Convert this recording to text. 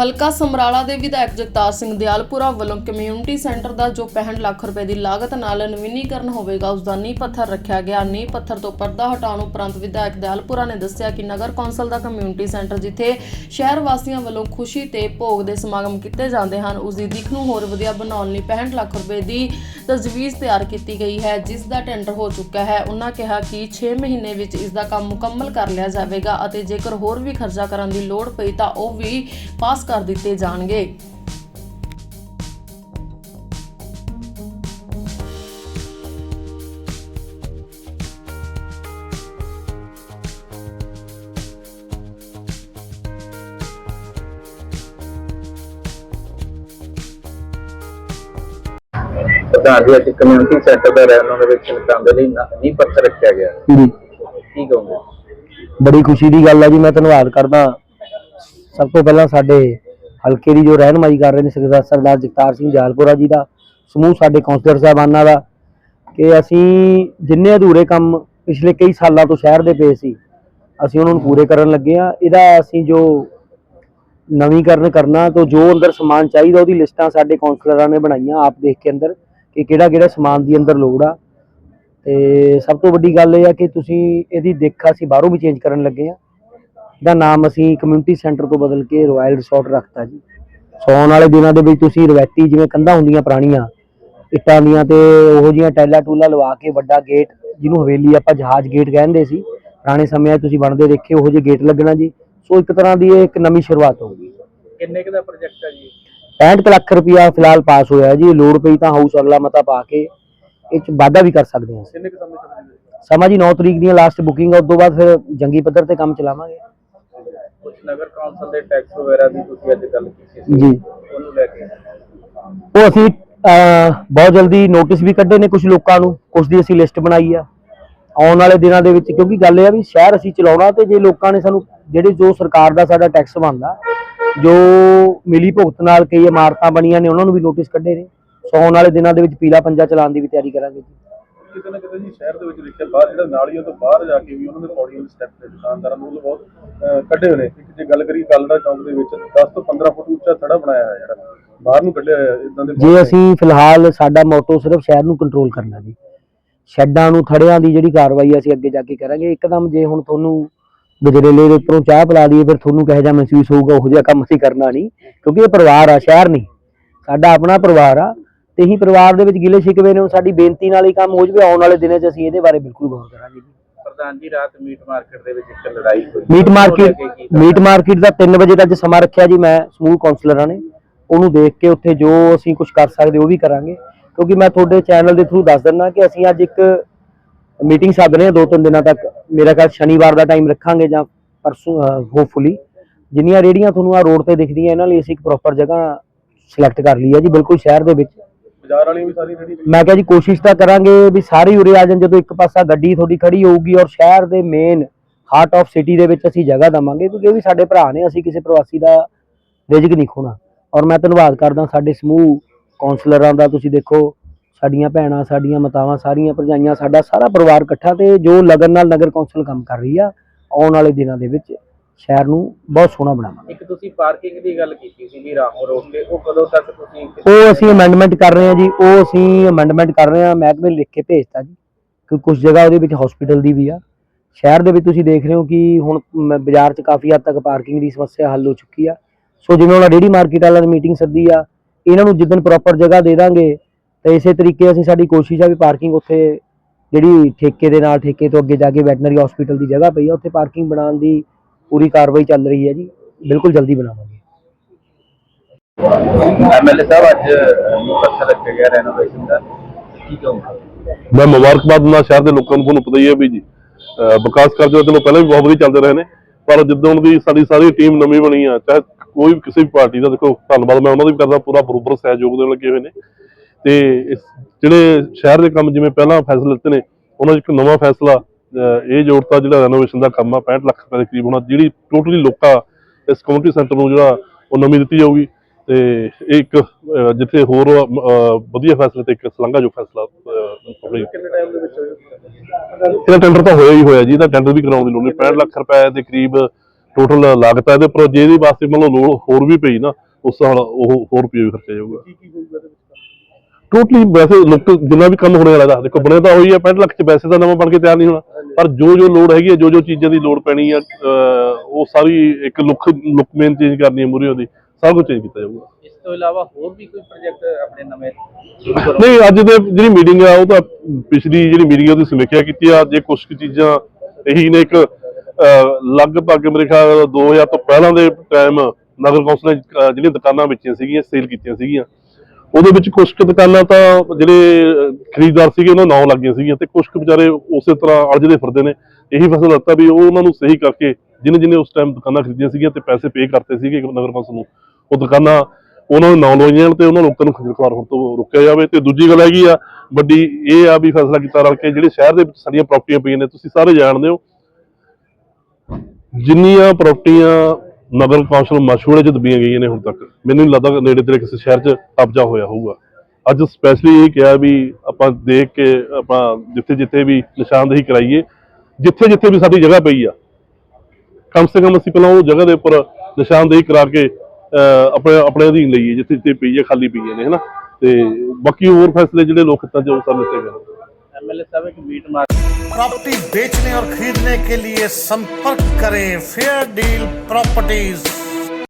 ਹਲਕਾ ਸਮਰਾਲਾ ਦੇ ਵਿਧਾਇਕ ਜਗਤਾਰ ਸਿੰਘ ਦਿਆਲਪੁਰਾ ਵੱਲੋਂ ਕਮਿਊਨਿਟੀ ਸੈਂਟਰ ਦਾ ਜੋ 65 ਲੱਖ ਰੁਪਏ ਦੀ ਲਾਗਤ ਨਾਲ ਨਵੀਨੀਕਰਨ ਹੋਵੇਗਾ, ਉਸ ਦਾ ਨੀਂਹ ਪੱਥਰ ਰੱਖਿਆ ਗਿਆ। ਨੀਂਹ ਪੱਥਰ ਤੋਂ ਪਰਦਾ ਹਟਾਉਣ ਉਪਰੰਤ ਵਿਧਾਇਕ ਦਿਆਲਪੁਰਾ ਨੇ ਦੱਸਿਆ ਕਿ ਨਗਰ ਕੌਂਸਲ ਦਾ ਕਮਿਊਨਿਟੀ ਸੈਂਟਰ ਜਿੱਥੇ ਸ਼ਹਿਰ ਵਾਸੀਆਂ ਵੱਲੋਂ ਖੁਸ਼ੀ ਤੇ ਭੋਗ ਦੇ ਸਮਾਗਮ ਕੀਤੇ ਜਾਂਦੇ ਹਨ, ਉਸ ਦੀ ਦਿੱਖ ਨੂੰ ਹੋਰ ਵਧੀਆ ਬਣਾਉਣ ਲਈ 65 ਲੱਖ ਰੁਪਏ ਦੀ ਤਜਵੀਜ਼ ਤਿਆਰ ਕੀਤੀ ਗਈ ਹੈ, ਜਿਸ ਦਾ ਟੈਂਡਰ ਹੋ ਚੁੱਕਾ ਹੈ। ਉਹਨਾਂ ਕਿਹਾ ਕਿ 6 ਮਹੀਨੇ ਵਿੱਚ ਇਸ ਦਾ ਕੰਮ ਮੁਕੰਮਲ ਕਰ ਲਿਆ ਜਾਵੇਗਾ ਅਤੇ ਜੇਕਰ ਹੋਰ ਵੀ ਖਰਚਾ ਕਰਨ ਦੀ ਲੋੜ ਪਈ ਤਾਂ ਉਹ ਵੀ ਪਾਸ ਕਰ ਦਿੱਤੇ ਜਾਣਗੇ। ਪ੍ਰਧਾਨ ਜੀ ਅੱਜ ਕਮਿਊਨਿਟੀ ਸੈਂਟਰ ਦਾ ਰੈਨੋਵੇਸ਼ਨ ਕਰਨ ਦੇ ਲਈ ਨੀਂਹ ਪੱਥਰ ਰੱਖਿਆ ਗਿਆ। ਜੀ। ਕੀ ਕਹੋਗੇ? ਬੜੀ ਖੁਸ਼ੀ ਦੀ ਗੱਲ ਹੈ ਜੀ ਮੈਂ ਧੰਨਵਾਦ ਕਰਦਾ। ਸਭ ਤੋਂ ਪਹਿਲਾਂ ਸਾਡੇ ਹਲਕੇ ਦੀ ਜੋ ਰਹਿਨਮਾਈ ਕਰ ਰਹੇ ਨੇ ਸਰਦਾਰ ਸਰਦਾਰ ਜਗਤਾਰ ਸਿੰਘ ਜਾਲਪੁਰਾ ਜੀ ਦਾ, ਸਮੂਹ ਸਾਡੇ ਕਾਉਂਸਲਰ ਸਾਹਿਬਾਨਾਂ ਦਾ, ਕਿ ਅਸੀਂ ਜਿੰਨੇ ਅਧੂਰੇ ਕੰਮ ਪਿਛਲੇ ਕਈ ਸਾਲਾਂ ਤੋਂ ਸ਼ਹਿਰ ਦੇ ਪਏ ਸੀ, ਅਸੀਂ ਉਹਨਾਂ ਨੂੰ ਪੂਰੇ ਕਰਨ ਲੱਗੇ ਆ ਇਹਦਾ ਅਸੀਂ ਜੋ ਨਵੀਕਰਨ ਕਰਨਾ ਤੋਂ ਜੋ ਅੰਦਰ ਸਮਾਨ ਚਾਹੀਦਾ, ਉਹਦੀ ਲਿਸਟਾਂ ਸਾਡੇ ਕਾਉਂਸਲਰਾਂ ਨੇ ਬਣਾਈਆਂ ਆਪ ਦੇਖ ਕੇ ਅੰਦਰ, ਕਿ ਕਿਹੜਾ ਕਿਹੜਾ ਸਮਾਨ ਦੀ ਅੰਦਰ ਲੋੜ ਆ। ਤੇ ਸਭ ਤੋਂ ਵੱਡੀ ਗੱਲ ਇਹ ਆ ਕਿ ਤੁਸੀਂ ਇਹਦੀ ਦਿੱਖ ਅਸੀਂ ਬਾਹਰੋਂ ਵੀ ਚੇਂਜ ਕਰਨ ਲੱਗੇ ਆ ਦਾ ਨਾਮ ਅਸੀਂ ਕਮਿਊਨਿਟੀ ਸੈਂਟਰ ਤੋਂ ਬਦਲ ਕੇ ਰਾਇਲ ਰਿਸੋਰਟ ਰੱਖਤਾ ਜੀ। ਸੌਣ ਵਾਲੇ ਦਿਨਾਂ ਦੇ ਵਿੱਚ ਤੁਸੀਂ ਰਵੈਤੀ ਜਿਵੇਂ ਕੰਧਾਂ ਹੁੰਦੀਆਂ ਪੁਰਾਣੀਆਂ ਇੱਟਾਂ ਦੀਆਂ ਤੇ ਉਹੋ ਜੀਆਂ ਟੈਲਾ ਟੂਲਾ ਲਵਾ ਕੇ ਵੱਡਾ ਗੇਟ ਜਿਹਨੂੰ ਹਵੇਲੀ ਆਪਾਂ ਜਹਾਜ਼ ਗੇਟ ਕਹਿੰਦੇ ਸੀ ਪੁਰਾਣੇ ਸਮਿਆਂ 'ਚ ਤੁਸੀਂ ਬਣਦੇ ਦੇਖੇ ਉਹੋ ਜਿਹੇ ਗੇਟ ਲੱਗਣਾ ਜੀ। ਸੋ ਇੱਕ ਤਰ੍ਹਾਂ ਦੀ ਇਹ ਇੱਕ ਨਵੀਂ ਸ਼ੁਰੂਆਤ ਹੋਊਗੀ ਕਿੰਨੇ ਕੁ ਦਾ ਪ੍ਰੋਜੈਕਟ ਹੈ ਜੀ? 65 ਲੱਖ ਰੁਪਇਆ ਫਿਲਹਾਲ ਪਾਸ ਹੋਇਆ ਜੀ ਲੋੜ ਪਈ ਤਾਂ ਹਾਊਸ ਅਗਲਾ ਮਤਾ ਪਾ ਕੇ ਇਹ 'ਚ ਵਾਧਾ ਵੀ ਕਰ ਸਕਦੇ ਹਾਂ ਅਸੀਂ। ਕਿੰਨੇ ਕੁ ਸਮੇਂ ਤੱਕ ਸਮਾਂ ਜੀ 9 ਤਰੀਕ ਦੀਆਂ ਲਾਸਟ ਬੁਕਿੰਗ ਆ ਉਸ ਤੋਂ ਬਾਅਦ ਫਿਰ ਜੰਗੀ ਪੱਧਰ ਤੇ ਕੰਮ ਚਲਾਵਾਂਗੇ। ਕੁਝ ਨਗਰ ਕੌਂਸਲ ਦੇ ਟੈਕਸ ਵਗੈਰਾ ਦੀ ਤੁਸੀਂ ਅੱਜ ਗੱਲ ਕੀਤੀ ਸੀ ਜੀ। ਉਹਨੂੰ ਲੈ ਕੇ। ਉਹ ਅਸੀਂ ਬਹੁਤ ਜਲਦੀ ਨੋਟਿਸ ਵੀ ਕੱਢੇ ਨੇ ਕੁਝ ਲੋਕਾਂ ਨੂੰ ਕੁਝ ਦੀ ਅਸੀਂ ਲਿਸਟ ਬਣਾਈ ਆ। ਆਉਣ ਵਾਲੇ ਦਿਨਾਂ ਦੇ ਵਿੱਚ ਕਿਉਂਕਿ ਗੱਲ ਇਹ ਆ ਵੀ ਸ਼ਹਿਰ ਅਸੀਂ ਚਲਾਉਣਾ ਤੇ ਜੇ ਲੋਕਾਂ ਨੇ ਸਾਨੂੰ ਜਿਹੜੇ ਜੋ ਸਰਕਾਰ ਦਾ ਸਾਡਾ ਟੈਕਸ ਬਣਦਾ ਜੋ ਮਿਲੀ ਭੁਗਤ ਨਾਲ ਕਈ ਇਮਾਰਤਾਂ ਬਣੀਆਂ ਨੇ ਉਹਨਾਂ ਨੂੰ ਵੀ ਨੋਟਿਸ ਕੱਢੇ ਨੇ। ਸੋ ਆਉਣ ਵਾਲੇ ਦਿਨਾਂ ਦੇ ਵਿੱਚ ਪੀਲਾ ਪੰਜਾ ਚਲਾਉਣ ਦੀ ਵੀ ਤਿਆਰੀ ਕਰਾਂਗੇ ਜੀ। ਕਿਤੇ ਨਾ ਕਿਤੇ ਜੀ ਸ਼ਹਿਰ ਦੇ ਵਿੱਚ ਦੇਖਿਆ ਬਾਹਰ ਜਿਹੜਾ ਨਾਲੀਆਂ ਤੋਂ ਬਾਹਰ ਜਾ ਕੇ ਵੀ ਉਹਨਾਂ ਦੇ ਪੌੜੀਆਂ ਦੇ ਸਟੈਪ ਤੇ ਦੁਕਾਨਦਾਰਾਂ ਨੂੰ ਬਹੁਤ ਕੱਢੇ ਹੋਏ ਨੇ। ਜੇ ਗੱਲ ਕਰੀਏ ਕਾਲੜਾ ਚੌਂਕ ਦੇ ਵਿੱਚ 10 ਤੋਂ 15 ਫੁੱਟ ਉੱਚਾ ਥੜਾ ਬਣਾਇਆ ਹੋਇਆ ਜਿਹੜਾ ਬਾਹਰ ਨੂੰ ਕੱਢਿਆ ਹੋਇਆ ਇਦਾਂ ਦੇ ਜੇ ਅਸੀਂ ਫਿਲਹਾਲ ਸਾਡਾ ਮੋਟੋ ਸਿਰਫ ਸ਼ਹਿਰ ਨੂੰ ਕੰਟਰੋਲ ਕਰਨਾ ਜੀ। ਸ਼ੈੱਡਾਂ ਨੂੰ ਥੜਿਆਂ ਦੀ ਜਿਹੜੀ ਕਾਰਵਾਈ ਅਸੀਂ ਅੱਗੇ ਜਾ ਕੇ ਕਰਾਂਗੇ ਇੱਕਦਮ ਜੇ ਹੁਣ ਤੁਹਾਨੂੰ ਗਜਰੇਲੇ ਦੇ ਉੱਪਰੋਂ ਚਾਹ ਪਿਲਾ ਦਈਏ ਫਿਰ ਤੁਹਾਨੂੰ ਕਿਹੋ ਜਿਹਾ ਮਹਿਸੂਸ ਹੋਊਗਾ ਉਹੋ ਜਿਹਾ ਕੰਮ ਅਸੀਂ ਕਰਨਾ ਨਹੀਂ ਕਿਉਂਕਿ ਇਹ ਪਰਿਵਾਰ ਆ ਸ਼ਹਿਰ ਨਹੀਂ। ਸਾਡਾ ਆਪਣਾ ਪਰਿਵਾਰ ਆ ਤੇ ਹੀ ਪਰਿਵਾਰ ਦੇ ਵਿੱਚ ਗਿਲੇ ਸ਼ਿਕਵੇ ਨੇ ਉਹ ਸਾਡੀ ਬੇਨਤੀ ਨਾਲ ਹੀ ਕੰਮ ਹੋ ਜਵੇ ਆਉਣ ਵਾਲੇ ਦਿਨਾਂ 'ਚ ਅਸੀਂ ਇਹਦੇ ਬਾਰੇ ਬਿਲਕੁਲ ਗੌਰ ਕਰਾਂਗੇ ਪ੍ਰਧਾਨ ਜੀ ਰਾਤ ਮੀਟ ਮਾਰਕੀਟ ਦੇ ਵਿੱਚ ਇੱਕ ਲੜਾਈ ਹੋਈ। Meat market? ਮੀਟ ਦਾ 3 ਵਜੇ ਤੱਕ ਸਮਾਂ ਰੱਖਿਆ ਜੀ ਮੈਂ ਸਮੂਹ ਕਾਉਂਸਲਰਾਂ ਨੇ। ਉਹਨੂੰ ਦੇਖ ਕੇ ਉੱਥੇ ਜੋ ਅਸੀਂ ਕੁਝ ਕਰ ਸਕਦੇ ਉਹ ਵੀ ਕਰਾਂਗੇ। ਕਿਉਂਕਿ ਮੈਂ ਤੁਹਾਡੇ ਚੈਨਲ ਦੇ ਥਰੂ ਦੱਸ ਦਿੰਦਾ ਕਿ ਅਸੀਂ ਅੱਜ ਇੱਕ ਮੀਟਿੰਗ ਸੱਦ ਰਹੇ ਹਾਂ ਦੋ ਤਿੰਨ ਦਿਨਾਂ ਤੱਕ। ਮੇਰਾ ਖਿਆਲ ਸ਼ਨੀਵਾਰ ਦਾ ਟਾਈਮ ਰੱਖਾਂਗੇ ਜਾਂ ਪਰਸੋਂ ਹੋਪਫੁਲੀ ਜਿੰਨੀਆਂ ਰੇੜੀਆਂ ਤੁਹਾਨੂੰ ਆ ਰੋਡ ਤੇ ਦਿਖਦੀਆਂ ਇਹਨਾਂ ਲਈ ਅਸੀਂ ਇੱਕ ਪ੍ਰੋਪਰ ਜਗ੍ਹਾ ਸਿਲੈਕਟ ਕਰ ਲਈ ਹੈ ਜੀ ਬਿਲਕੁਲ ਸ਼ਹਿਰ ਦੇ ਵਿੱਚ। ਬਾਜ਼ਾਰ ਵਾਲੀਆਂ ਵੀ ਸਾਰੀ ਰੈਡੀ ਮੈਂ ਕਿਹਾ ਜੀ ਕੋਸ਼ਿਸ਼ ਤਾਂ ਕਰਾਂਗੇ ਵੀ ਸਾਰੇ ਉਰੇ ਆ ਜਾਣ, ਜਦੋਂ ਇੱਕ ਪਾਸਾ ਗੱਡੀ ਤੁਹਾਡੀ ਖੜੀ ਹੋਊਗੀ ਔਰ ਸ਼ਹਿਰ ਦੇ ਮੇਨ ਹਾਰਟ ਆਫ ਸਿਟੀ ਦੇ ਵਿੱਚ ਅਸੀਂ ਜਗ੍ਹਾ ਦਵਾਂਗੇ, ਕਿਉਂਕਿ ਇਹ ਵੀ ਸਾਡੇ ਭਰਾ ਨੇ, ਅਸੀਂ ਕਿਸੇ ਪ੍ਰਵਾਸੀ ਦਾ ਰਿਜ਼ਕ ਨਹੀਂ ਖੋਣਾ। ਔਰ ਮੈਂ ਧੰਨਵਾਦ ਕਰਦਾ ਸਾਡੇ ਸਮੂਹ ਕਾਉਂਸਲਰਾਂ ਦਾ, ਤੁਸੀਂ ਦੇਖੋ, ਸਾਡੀਆਂ ਭੈਣਾਂ, ਸਾਡੀਆਂ ਮਾਤਾਵਾਂ, ਸਾਰੀਆਂ ਭਰਜਾਈਆਂ, ਸਾਡਾ ਸਾਰਾ ਪਰਿਵਾਰ ਇਕੱਠਾ ਤੇ ਜੋ ਲਗਨ ਨਾਲ ਨਗਰ ਕੌਂਸਲ ਕੰਮ ਕਰ ਰਹੀ ਆ, ਆਉਣ ਵਾਲੇ ਦਿਨਾਂ ਦੇ ਵਿੱਚ। ਸ਼ਹਿਰ ਨੂੰ ਬਹੁਤ ਸੋਹਣਾ ਬਣਾਵਾਂਗੇ। ਇੱਕ ਤੁਸੀਂ ਪਾਰਕਿੰਗ ਦੀ ਗੱਲ ਕੀਤੀ ਸੀ ਵੀ ਰਾਹੋਂ ਰੋਡ ਤੇ ਉਹ ਕਦੋਂ ਤੱਕ ਤੁਸੀਂ ਉਹ ਅਸੀਂ ਅਮੈਂਡਮੈਂਟ ਕਰ ਰਹੇ ਹਾਂ ਜੀ ਉਹ ਅਸੀਂ ਅਮੈਂਡਮੈਂਟ ਕਰ ਰਹੇ ਹਾਂ ਮਹਿਕਮੇ ਲਿਖ ਕੇ ਭੇਜਤਾ ਜੀ ਕਿ ਕੁਝ ਜਗ੍ਹਾ ਉਹਦੇ ਵਿੱਚ ਹਸਪੀਟਲ ਦੀ ਵੀ ਆ। ਸ਼ਹਿਰ ਦੇ ਵਿੱਚ ਤੁਸੀਂ ਦੇਖ ਰਹੇ ਹੋ ਕਿ ਹੁਣ ਬਾਜ਼ਾਰ 'ਚ ਕਾਫੀ ਹੱਦ ਤੱਕ ਪਾਰਕਿੰਗ ਦੀ ਸਮੱਸਿਆ ਹੱਲ ਹੋ ਚੁੱਕੀ ਆ। ਸੋ ਜਿਵੇਂ ਉਹਨਾਂ ਰੇੜੀ ਮਾਰਕੀਟ ਵਾਲਿਆਂ ਨੇ ਮੀਟਿੰਗ ਸੱਦੀ ਆ ਇਹਨਾਂ ਨੂੰ ਜਿੱਦਣ ਪ੍ਰੋਪਰ ਜਗ੍ਹਾ ਦੇ ਦਾਂਗੇ ਤੇ ਇਸੇ ਤਰੀਕੇ ਅਸੀਂ ਸਾਡੀ ਕੋਸ਼ਿਸ਼ ਆ ਵੀ ਪਾਰਕਿੰਗ ਉੱਥੇ ਜਿਹੜੀ ਠੇਕੇ ਦੇ ਨਾਲ ਠੇਕੇ ਤੋਂ ਅੱਗੇ ਜਾ ਕੇ ਵੈਟਨਰੀ ਹਸਪੀਟਲ ਦੀ ਜਗ੍ਹਾ ਪਈ ਆ ਉੱਥੇ ਪਾਰਕਿੰਗ ਬਣਾਉਣ ਦੀ ਪੂਰੀ ਕਾਰਵਾਈ ਚੱਲ ਰਹੀ ਹੈ ਜੀ। ਬਿਲਕੁਲ ਜਲਦੀ ਬਣਾਵਾਂਗੇ। ਐਮਐਲਏ ਸਾਹਿਬ ਅੱਜ ਪੱਥਰ ਰੱਖਿਆ ਗਿਆ ਰੈਨੋਵੇਸ਼ਨ ਦਾ। ਕੀ ਕਹੋਗੇ? ਮੈਂ ਮੁਬਾਰਕਬਾਦ ਦਿੰਦਾ ਸ਼ਹਿਰ ਦੇ ਲੋਕਾਂ ਨੂੰ ਤੁਹਾਨੂੰ ਪਤਾ ਹੀ ਹੈ ਵੀ ਜੀ ਵਿਕਾਸ ਕਾਰਜ ਤਾਂ ਚਲੋ ਪਹਿਲਾਂ ਵੀ ਬਹੁਤ ਵਧੀਆ ਚੱਲਦੇ ਰਹੇ ਨੇ ਪਰ ਜਿੱਦਾਂ ਦੀ ਸਾਡੀ ਸਾਰੀ ਟੀਮ ਨਵੀਂ ਬਣੀ ਆ ਚਾਹੇ ਕੋਈ ਵੀ ਕਿਸੇ ਵੀ ਪਾਰਟੀ ਦਾ ਦੇਖੋ ਧੰਨਵਾਦ ਮੈਂ ਉਹਨਾਂ ਦਾ ਵੀ ਕਰਦਾ ਪੂਰਾ ਬਰੋਬਰ ਸਹਿਯੋਗ ਦੇਣ ਲੱਗੇ ਹੋਏ ਨੇ। ਤੇ ਜਿਹੜੇ ਸ਼ਹਿਰ ਦੇ ਕੰਮ ਜਿਵੇਂ ਪਹਿਲਾਂ ਫੈਸਲੇ ਲਿੱਤੇ ਨੇ ਉਹਨਾਂ 'ਚ ਇੱਕ ਨਵਾਂ ਫੈਸਲਾ ਇਹ ਜੋੜਤਾ ਜਿਹੜਾ ਰੈਨੋਵੇਸ਼ਨ ਦਾ ਕੰਮ ਆ 65 ਲੱਖ ਰੁਪਏ ਦੇ ਕਰੀਬ ਹੋਣਾ ਜਿਹੜੀ ਟੋਟਲੀ ਲੋਕਾਂ ਇਸ ਕਮਿਊਨਿਟੀ ਸੈਂਟਰ ਨੂੰ ਜਿਹੜਾ ਉਹ ਨਵੀਂ ਦਿੱਤੀ ਜਾਊਗੀ ਤੇ ਇਹ ਇੱਕ ਜਿੱਥੇ ਹੋਰ ਵਧੀਆ ਫੈਸਲੇ ਤੇ ਇੱਕ ਸਲੰਘਾ ਜੋ ਫੈਸਲਾ ਕਿੰਨੇ ਟਾਈਮ ਦੇ ਵਿੱਚ? ਇਹਦਾ ਟੈਂਡਰ ਤਾਂ ਹੋਇਆ ਹੀ ਹੋਇਆ ਜੀ ਇਹਦਾ ਟੈਂਡਰ ਵੀ ਕਰਾਉਣ ਦੀ ਲੋੜ ਨਹੀਂ 65 ਲੱਖ ਰੁਪਏ ਦੇ ਕਰੀਬ ਟੋਟਲ ਲਾਗਤ ਹੈ ਇਹਦੇ ਉੱਪਰ ਜੇ ਇਹਦੇ ਵਾਸਤੇ ਮੰਨ ਲਓ ਲੋੜ ਹੋਰ ਵੀ ਪਈ ਨਾ ਉਸ ਨਾਲ ਉਹ ਹੋਰ ਰੁਪਏ ਵੀ ਖਰਚਿਆ ਜਾਊਗਾ। ਕੀ ਕੀ ਹੋਊਗਾ ਇਹਦੇ ਵਿੱਚ? ਟੋਟਲੀ ਵੈਸੇ ਲੋਕ ਜਿੰਨਾ ਵੀ ਕੰਮ ਹੋਣੇ ਵਾਲਾ ਦਾ ਦੇਖੋ ਬਣਿਆ ਤਾਂ ਹੋਈ ਹੈ 65 ਲੱਖ ਚ ਵੈਸੇ ਤਾਂ ਨਵਾਂ ਬਣ ਕੇ ਤਿਆਰ ਨਹੀਂ ਹੋਣਾ। ਪਰ ਜੋ ਜੋ ਲੋੜ ਹੈਗੀ ਹੈ ਜੋ ਜੋ ਚੀਜ਼ਾਂ ਦੀ ਲੋੜ ਪੈਣੀ ਆ ਉਹ ਸਾਰੀ ਇੱਕ ਲੁੱਕ ਲੁੱਕ ਮੇਨ ਚੇਂਜ ਕਰਨੀ ਹੈ ਮੂਰੇ ਉਹਦੀ ਸਭ ਕੁਝ ਚੇਂਜ ਕੀਤਾ ਜਾਊਗਾ। ਇਸ ਤੋਂ ਇਲਾਵਾ ਹੋਰ ਵੀ ਕੋਈ ਪ੍ਰੋਜੈਕਟ ਆਪਣੇ ਨਵੇਂ ਨਹੀਂ ਅੱਜ ਦੇ ਜਿਹੜੀ ਮੀਟਿੰਗ ਆ ਉਹ ਤਾਂ ਪਿਛਲੀ ਜਿਹੜੀ ਮੀਟਿੰਗ ਉਹਦੀ ਸਮੀਖਿਆ ਕੀਤੀ ਆ ਜੇ ਕੁਝ ਕੁ ਚੀਜ਼ਾਂ ਇਹੀ ਨੇ ਇੱਕ ਲਗਭਗ ਮੇਰੇ ਖਿਆਲ 2000 ਤੋਂ ਪਹਿਲਾਂ ਦੇ ਟਾਈਮ ਨਗਰ ਕੌਂਸਲ ਨੇ ਜਿਹੜੀਆਂ ਦੁਕਾਨਾਂ ਵੇਚੀਆਂ ਸੀਗੀਆਂ ਸੇਲ ਕੀਤੀਆਂ ਸੀਗੀਆਂ। ਉਹਦੇ ਵਿੱਚ ਕੁਝ ਕੁ ਦੁਕਾਨਾਂ ਤਾਂ ਜਿਹੜੇ ਖਰੀਦਦਾਰ ਸੀਗੇ, ਉਹਨਾਂ ਨਾਂ ਲੱਗੀਆਂ ਸੀਗੀਆਂ ਤੇ ਕੁਝ ਕੁ ਵਿਚਾਰੇ ਉਸੇ ਤਰ੍ਹਾਂ ਅੜਜਦੇ ਫਿਰਦੇ ਨੇ। ਇਹੀ ਫਸਲ ਦਿੱਤਾ ਵੀ ਉਹ ਉਹਨਾਂ ਨੂੰ ਸਹੀ ਕਰਕੇ ਜਿਹਨੇ ਜਿਹਨੇ ਉਸ ਟਾਈਮ ਦੁਕਾਨਾਂ ਖਰੀਦੀਆਂ ਸੀਗੀਆਂ ਤੇ ਪੈਸੇ ਪੇ ਕਰਤੇ ਸੀਗੇ ਨਗਰ ਕੌਂਸਲ ਨੂੰ, ਉਹ ਦੁਕਾਨਾਂ ਉਹਨਾਂ ਨੂੰ ਨਾਂ ਲਵਾਈਆਂ ਜਾਣ ਤੇ ਉਹਨਾਂ ਲੋਕਾਂ ਨੂੰ ਖੱਜਲ ਖੁਆਰ ਹੋਣ ਤੋਂ ਰੋਕਿਆ ਜਾਵੇ। ਤੇ ਦੂਜੀ ਗੱਲ ਹੈਗੀ ਆ, ਵੱਡੀ ਇਹ ਆ ਵੀ ਫੈਸਲਾ ਕੀਤਾ ਰਲ ਕੇ, ਜਿਹੜੇ ਸ਼ਹਿਰ ਦੇ ਵਿੱਚ ਸਾਡੀਆਂ ਪ੍ਰਾਪਰਟੀਆਂ ਪਈਆਂ ਨੇ, ਤੁਸੀਂ ਸਾਰੇ ਜਾਣਦੇ ਹੋ, ਜਿੰਨੀਆਂ ਪ੍ਰਾਪਰਟੀਆਂ ਨਗਰ ਕੌਂਸਲ ਮਸ਼ਹੂਰੇ ਚ ਦਬੀਆਂ ਗਈਆਂ ਨੇ ਹੁਣ ਤੱਕ। ਮੈਨੂੰ ਨਹੀਂ ਲੱਗਦਾ ਨੇੜੇ ਤੇੜੇ ਕਿਸੇ ਸ਼ਹਿਰ 'ਚ ਕਬਜ਼ਾ ਹੋਇਆ ਹੋਊਗਾ। ਅੱਜ ਸਪੈਸ਼ਲੀ ਇਹ ਕਿਹਾ ਵੀ ਆਪਾਂ ਦੇਖ ਕੇ ਆਪਾਂ ਜਿੱਥੇ ਜਿੱਥੇ ਵੀ ਨਿਸ਼ਾਨਦੇਹੀ ਕਰਾਈਏ ਜਿੱਥੇ ਜਿੱਥੇ ਵੀ ਸਾਡੀ ਜਗ੍ਹਾ ਪਈ ਆ ਕਮ ਸੇ ਕਮ ਅਸੀਂ ਪਹਿਲਾਂ ਉਹ ਜਗ੍ਹਾ ਦੇ ਉੱਪਰ ਨਿਸ਼ਾਨਦੇਹੀ ਕਰਾ ਕੇ ਅਹ, ਆਪਣੇ ਆਪਣੇ ਅਧੀਨ ਲਈਏ ਜਿੱਥੇ ਜਿੱਥੇ ਪਈ ਹੈ ਖਾਲੀ ਪਈ ਨੇ ਹਨਾ? ਤੇ ਬਾਕੀ ਹੋਰ ਫੈਸਲੇ ਜਿਹੜੇ ਲੋਕ ਹਿੱਤਾਂ 'ਚ ਉਹ ਸਭ ਲਿੱਤੇ ਗਏ एमएलए साहब एक मीट मार प्रॉपर्टी बेचने और खरीदने के लिए संपर्क करें फेयर डील प्रॉपर्टीज